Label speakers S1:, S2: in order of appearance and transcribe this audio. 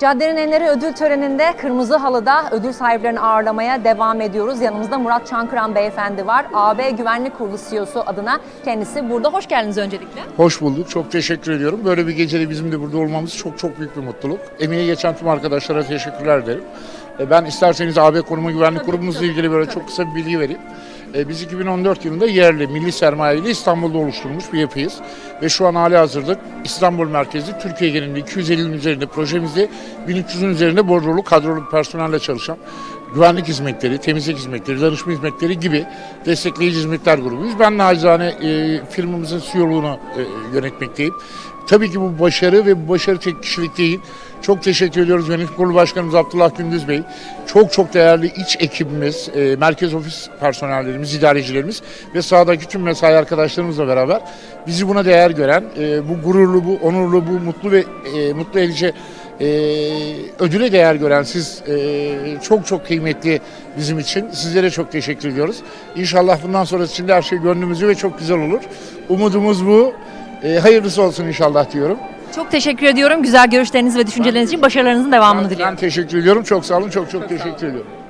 S1: Caddenin Enleri ödül töreninde Kırmızı Halı'da ödül sahiplerini ağırlamaya devam ediyoruz. Yanımızda Murat Çankıran beyefendi var. AB Güvenlik Kurulu CEO'su adına kendisi burada. Hoş geldiniz öncelikle.
S2: Hoş bulduk. Çok teşekkür ediyorum. Böyle bir gecede bizim de burada olmamız çok çok büyük bir mutluluk. Emeği geçen tüm arkadaşlara teşekkürler derim. E, Ben isterseniz AB Koruma Güvenlik Kurumumuzla ilgili böyle çok kısa bir bilgi vereyim. E, Biz 2014 yılında yerli milli sermayeyle İstanbul'da oluşturulmuş bir yapıyız. Ve şu an hali hazırda İstanbul merkezli Türkiye genelinde 250'nin üzerinde projemizde 1300'ün üzerinde bordrolu kadrolu personelle çalışan güvenlik hizmetleri, temizlik hizmetleri, danışma hizmetleri gibi destekleyici hizmetler grubuyuz. Ben nacizane e, firmamızın CEO'luğunu e, yönetmekteyim. Tabii ki bu başarı ve bu başarı tek kişilik değil. Çok teşekkür ediyoruz Yönetim Kurulu Başkanımız Abdullah Gündüz Bey. Çok çok değerli iç ekibimiz, e, merkez ofis personellerimiz, idarecilerimiz ve sahadaki tüm mesai arkadaşlarımızla beraber bizi buna değer gören, e, bu gururlu, bu onurlu, bu mutlu ve e, mutlu edici e, ödüle değer gören siz e, çok çok kıymetli bizim için. Sizlere çok teşekkür ediyoruz. İnşallah bundan sonrası için de her şey gönlümüzce ve çok güzel olur. Umudumuz bu. E, hayırlısı olsun inşallah diyorum.
S1: Çok teşekkür ediyorum. Güzel görüşleriniz ve düşünceleriniz için başarılarınızın devamını
S2: Ben
S1: diliyorum.
S2: teşekkür ediyorum. Çok sağ olun. Çok çok teşekkür ediyorum.